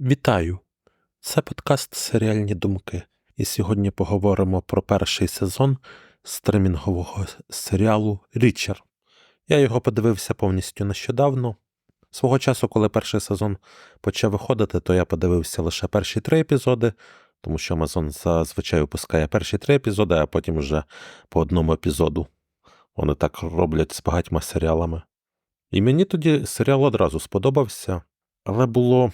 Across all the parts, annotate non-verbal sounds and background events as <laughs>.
Вітаю! Це подкаст Серіальні думки. І сьогодні поговоримо про перший сезон стримінгового серіалу Річер. Я його подивився повністю нещодавно. Свого часу, коли перший сезон почав виходити, то я подивився лише перші три епізоди, тому що Amazon зазвичай випускає перші три епізоди, а потім вже по одному епізоду. Вони так роблять з багатьма серіалами. І мені тоді серіал одразу сподобався, але було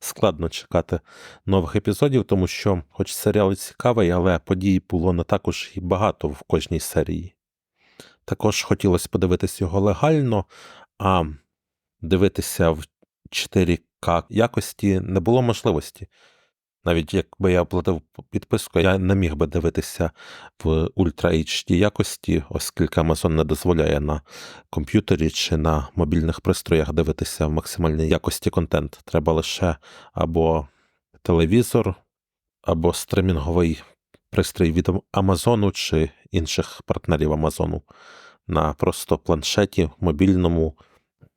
складно чекати нових епізодів, тому що, хоч серіал цікавий, але подій було не також і багато в кожній серії. Також хотілося подивитись його легально, а дивитися в 4К якості не було можливості. Навіть якби я оплатив підписку, я не міг би дивитися в Ultra HD якості, оскільки Amazon не дозволяє на комп'ютері чи на мобільних пристроях дивитися в максимальній якості контент. Треба лише або телевізор, або стримінговий пристрій від Амазону чи інших партнерів Амазону. На просто планшеті, мобільному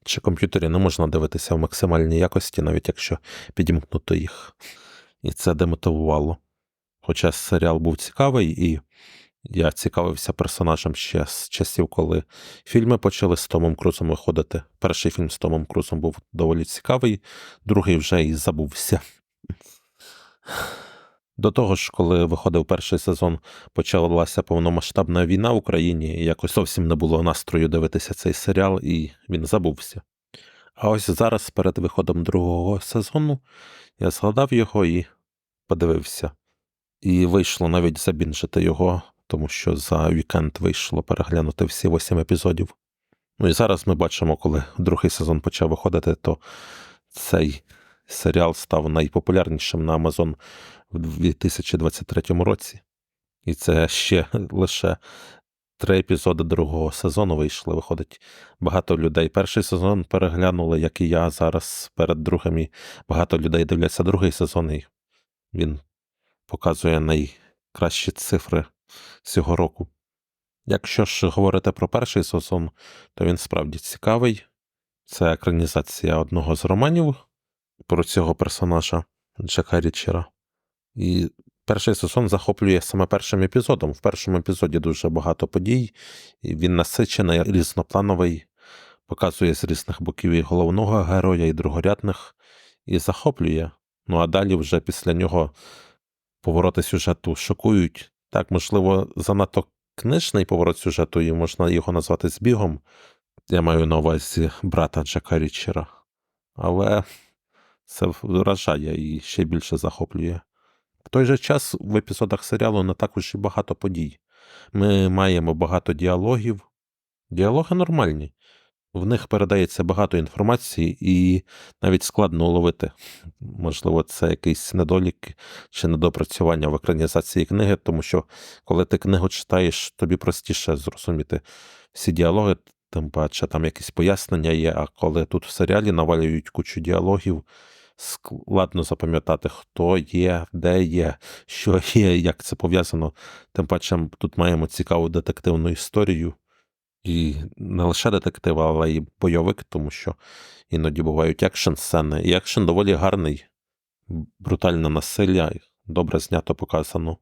чи комп'ютері не можна дивитися в максимальній якості, навіть якщо підімкнути їх. І це демотивувало. Хоча серіал був цікавий, і я цікавився персонажем ще з часів, коли фільми почали з Томом Крузом виходити. Перший фільм з Томом Крузом був доволі цікавий, другий вже і забувся. До того ж, коли виходив перший сезон, почалася повномасштабна війна в Україні, і якось зовсім не було настрою дивитися цей серіал, і він забувся. А ось зараз, перед виходом другого сезону, я згадав його і подивився. І вийшло навіть забінжити його, тому що за вікенд вийшло переглянути всі восім епізодів. Ну і зараз ми бачимо, коли другий сезон почав виходити, то цей серіал став найпопулярнішим на Amazon в 2023 році. І це ще лише три епізоди другого сезону вийшли. Виходить, багато людей перший сезон переглянули, як і я зараз перед другим. І багато людей дивляться другий сезон, і він показує найкращі цифри цього року. Якщо ж говорити про перший сезон, то він справді цікавий. Це екранізація одного з романів про цього персонажа Джека Річера. І перший сезон захоплює саме першим епізодом. В першому епізоді дуже багато подій, він насичений, різноплановий, показує з різних боків і головного героя, і другорядних, і захоплює. Ну а далі вже після нього повороти сюжету шокують. Так, можливо, занадто книжний поворот сюжету, і можна його назвати збігом. Я маю на увазі брата Джека Річера. Але це вражає і ще більше захоплює. Той же час в епізодах серіалу не також і багато подій. Ми маємо багато діалогів. Діалоги нормальні. В них передається багато інформації, і навіть складно уловити. Можливо, це якийсь недолік чи недопрацювання в екранізації книги, тому що коли ти книгу читаєш, тобі простіше зрозуміти всі діалоги, тим паче там якісь пояснення є. А коли тут в серіалі навалюють кучу діалогів, складно запам'ятати, хто є, де є, що є, як це пов'язано. Тим паче тут маємо цікаву детективну історію. І не лише детектив, але й бойовик, тому що іноді бувають екшн сцени. І екшен доволі гарний, брутальне насилля, добре знято показано.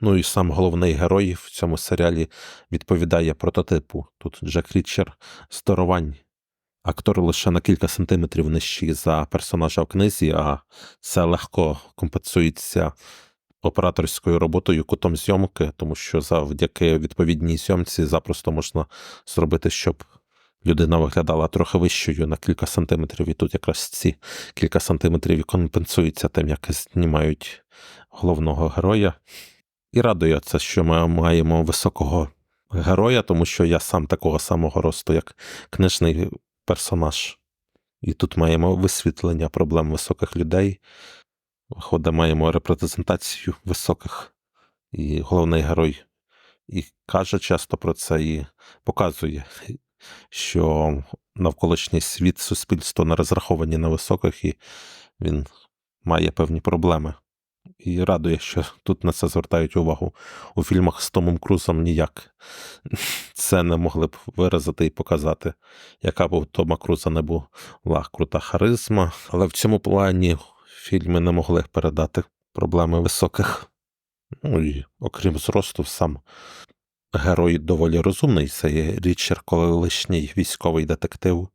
Ну і сам головний герой в цьому серіалі відповідає прототипу. Тут Джек Річер здоровань. Актор лише на кілька сантиметрів нижчий за персонажа в книзі, а це легко компенсується операторською роботою кутом зйомки, тому що завдяки відповідній зйомці запросто можна зробити, щоб людина виглядала трохи вищою на кілька сантиметрів, і тут якраз ці кілька сантиметрів і компенсуються тим, як знімають головного героя. І радує це, що ми маємо високого героя, тому що я сам такого самого росту, як книжний персонаж. І тут маємо висвітлення проблем високих людей. Виходить, маємо репрезентацію високих, і головний герой і каже часто про це і показує, що навколишній світ суспільство не розраховані на високих, і він має певні проблеми. І радує, що тут на це звертають увагу. У фільмах з Томом Крузом ніяк це не могли б виразити і показати, яка б у Тома Круза не була крута харизма. Але в цьому плані фільми не могли передати проблеми високих. Ну і окрім зросту, сам герой доволі розумний. Це є Річард, колишній військовий детектив.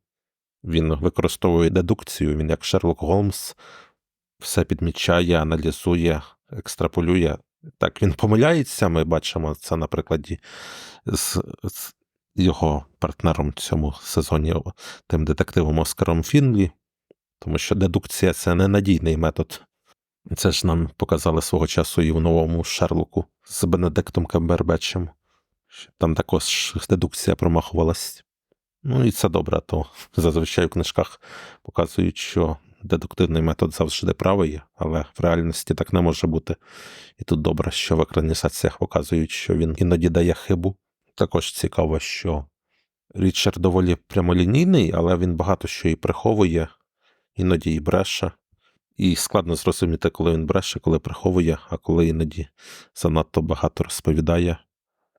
Він використовує дедукцію, він як Шерлок Голмс все підмічає, аналізує, екстраполює. Так, він помиляється. Ми бачимо це на прикладі з, з його партнером в цьому сезоні, тим детективом Оскаром Фінлі, тому що дедукція це ненадійний метод. Це ж нам показали свого часу і в новому Шерлоку з Бенедиктом Камбербечем. Там також дедукція промахувалась. Ну і це добре, то зазвичай в книжках показують, що дедуктивний метод завжди правий, але в реальності так не може бути. І тут добре, що в екранізаціях показують, що він іноді дає хибу. Також цікаво, що Річард доволі прямолінійний, але він багато що і приховує, іноді і бреше. І складно зрозуміти, коли він бреше, коли приховує, а коли іноді занадто багато розповідає,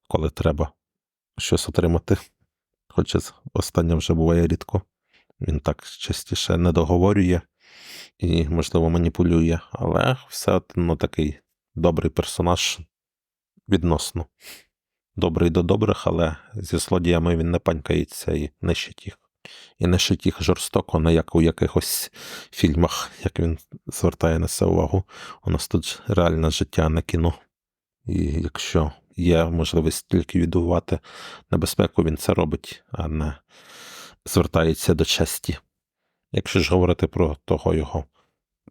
коли треба щось отримати. Хоча останнє вже буває рідко. Він так частіше не договорює і, можливо, маніпулює, але все одно такий добрий персонаж відносно. Добрий до добрих, але зі злодіями він не панькається і нищить їх. І нищить їх жорстоко, не як у якихось фільмах, як він звертає на це увагу. У нас тут реальне життя на кіно. І якщо є можливість тільки відбувати небезпеку, він це робить, а не звертається до честі. Якщо ж говорити про того його,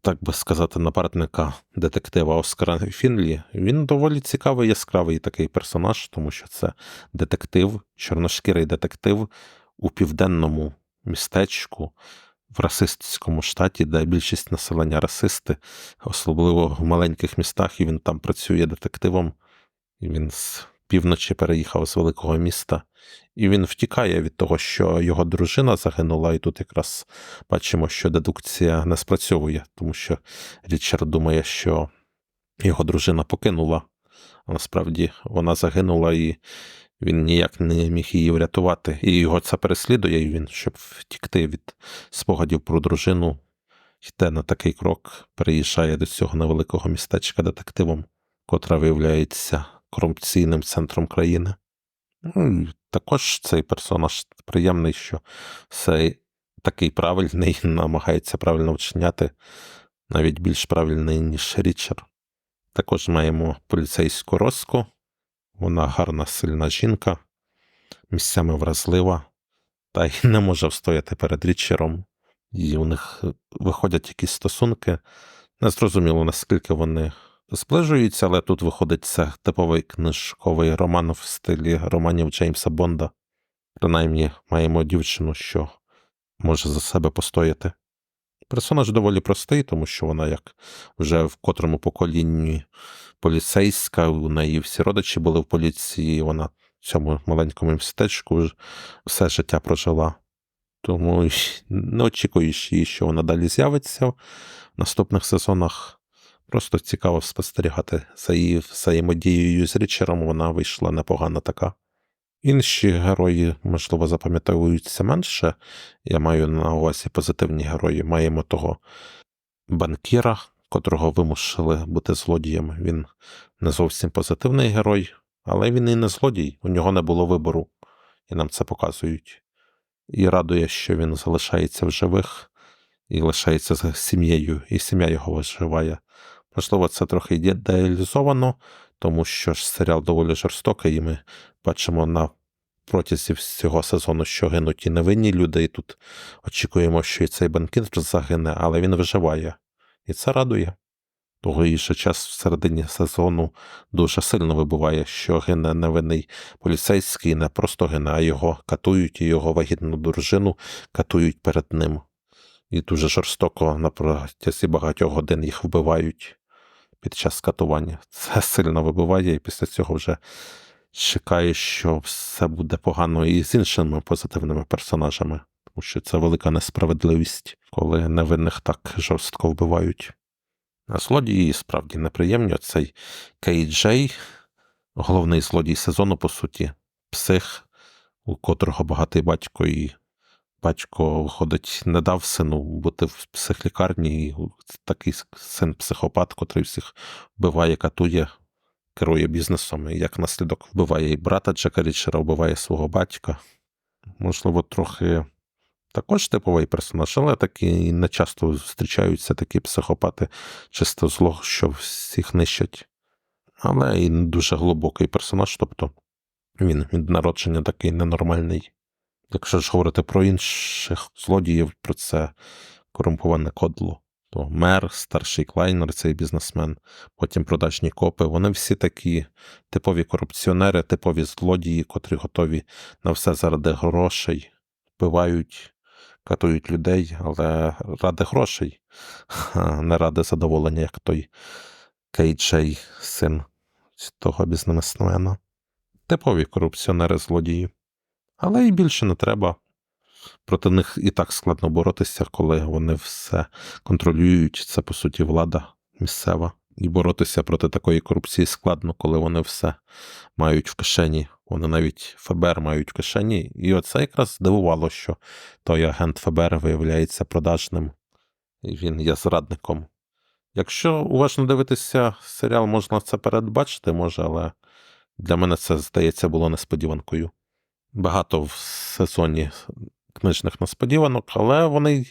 так би сказати, напарника детектива Оскара Фінлі, він доволі цікавий, яскравий такий персонаж, тому що це детектив, чорношкірий детектив у південному містечку. В расистському штаті, де більшість населення расисти, особливо в маленьких містах, і він там працює детективом, і він півночі переїхав з великого міста, і він втікає від того, що його дружина загинула, і тут якраз бачимо, що дедукція не спрацьовує, тому що Річард думає, що його дружина покинула, а насправді вона загинула, і він ніяк не міг її врятувати. І його це переслідує, і він, щоб втікти від спогадів про дружину, йде на такий крок, переїжджає до цього невеликого містечка детективом, котра виявляється корупційним центром країни. Ну, і Також цей персонаж приємний, що все такий правильний, <laughs> намагається правильно вчиняти, навіть більш правильний, ніж Річард. Також маємо поліцейську Роску. Вона гарна, сильна жінка, місцями вразлива, та й не може встояти перед Річером. І у них виходять якісь стосунки. Незрозуміло, наскільки вони зближуються, але тут виходить це типовий книжковий роман в стилі романів Джеймса Бонда. Принаймні маємо дівчину, що може за себе постояти. Персонаж доволі простий, тому що вона, як вже в котрому поколінні поліцейська, у неї всі родичі були в поліції, вона в цьому маленькому містечку все життя прожила. Тому не очікуєш її, що вона далі з'явиться в наступних сезонах. Просто цікаво спостерігати за її взаємодією з Річером, вона вийшла непогана така. Інші герої, можливо, запам'ятовуються менше. Я маю на увазі позитивні герої. Маємо того банкіра, котрого вимусили бути злодієм. Він не зовсім позитивний герой, але він і не злодій, у нього не було вибору, і нам це показують. І радує, що він залишається в живих і лишається з сім'єю, і сім'я його виживає. Можливо, це трохи ідеалізовано, тому що ж серіал доволі жорстокий, і ми бачимо на протязі всього сезону, що гинуть і невинні люди, і тут очікуємо, що і цей банкір загине, але він виживає. І це радує. Того і ще час в середині сезону дуже сильно вибуває, що гине невинний поліцейський, не просто гине, а його катують і його вагітну дружину катують перед ним. І дуже жорстоко на протязі багатьох годин їх вбивають під час катування. Це сильно вибиває, і після цього вже чекає, що все буде погано і з іншими позитивними персонажами, тому що це велика несправедливість, коли невинних так жорстко вбивають. А злодії справді неприємні. Цей Кей Джей, головний злодій сезону, по суті, псих, у котрого багатий батько і батько, виходить, не дав сину бути в психлікарні, і такий син психопат, котрий всіх вбиває, катує, керує бізнесом, і як наслідок вбиває і брата Джека Річера, вбиває свого батька. Можливо, трохи також типовий персонаж, але такі не часто зустрічаються такі психопати, чисто зло, що всіх нищать. Але і дуже глибокий персонаж, тобто він від народження такий ненормальний. Якщо ж говорити про інших злодіїв, про це корумповане кодло, то мер, старший клайнер, цей бізнесмен, потім продажні копи, вони всі такі типові корупціонери, типові злодії, котрі готові на все заради грошей, вбивають, катують людей, але ради грошей, не ради задоволення, як той Кейджей, син того бізнесмена. Типові корупціонери злодії. Але і більше не треба. Проти них і так складно боротися, коли вони все контролюють. Це, по суті, влада місцева. І боротися проти такої корупції складно, коли вони все мають в кишені. Вони навіть ФБР мають в кишені. І оце якраз здивувало, що той агент ФБР виявляється продажним, і він є зрадником. Якщо уважно дивитися серіал, можна це передбачити, може, але для мене це, здається, було несподіванкою. Багато в сезоні книжних несподіванок, але вони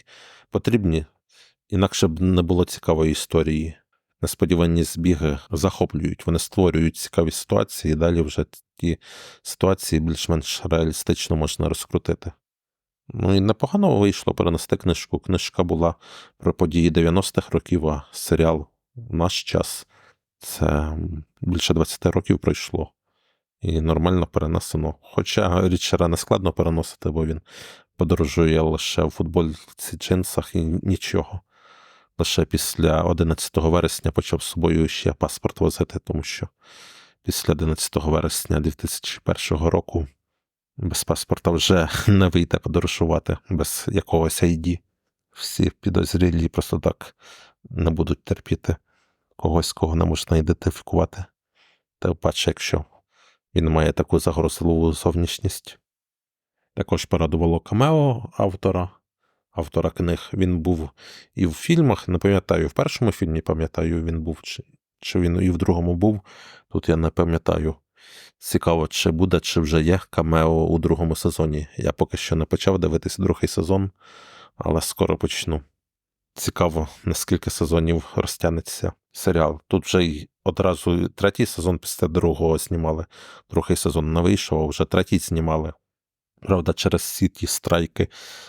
потрібні. Інакше б не було цікавої історії. Несподівані збіги захоплюють, вони створюють цікаві ситуації, і далі вже ті ситуації більш-менш реалістично можна розкрутити. Ну і непогано вийшло перенести книжку. Книжка була про події 90-х років, а серіал в наш час це більше 20 років пройшло. І нормально перенесено. Хоча Річера не складно переносити, бо він подорожує лише в футбольці джинсах і нічого. Лише після 11 вересня почав з собою ще паспорт возити, тому що після 11 вересня 2001 року без паспорта вже <laughs> не вийде подорожувати без якогось ID. Всі підозрілі просто так не будуть терпіти когось, кого не можна ідентифікувати. Та паче, якщо він має таку загрозливу зовнішність. Також порадувало камео автора, автора книг. Він був і в фільмах, не пам'ятаю, в першому фільмі пам'ятаю, він був, чи, чи він і в другому був. Тут я не пам'ятаю. Цікаво, чи буде, чи вже є камео у другому сезоні. Я поки що не почав дивитись другий сезон, але скоро почну. Цікаво, наскільки сезонів розтягнеться серіал. Тут вже й одразу третій сезон після другого знімали. Другий сезон не вийшов, а вже третій знімали. Правда, через всі ті страйки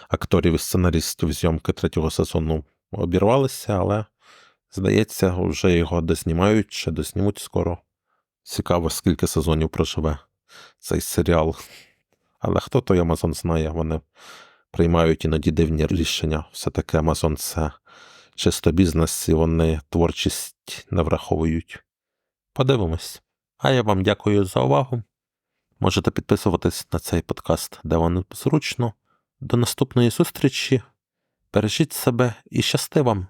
акторів і сценаристів зйомки третього сезону обірвалися, але, здається, вже його дознімають чи дознімуть скоро. Цікаво, скільки сезонів проживе цей серіал. Але хто той Амазон знає, вони приймають іноді дивні рішення. Все-таки Амазон це чисто бізнес, і вони творчість не враховують. Подивимось. А я вам дякую за увагу. Можете підписуватись на цей подкаст, де вам зручно. До наступної зустрічі. Бережіть себе і щасти вам!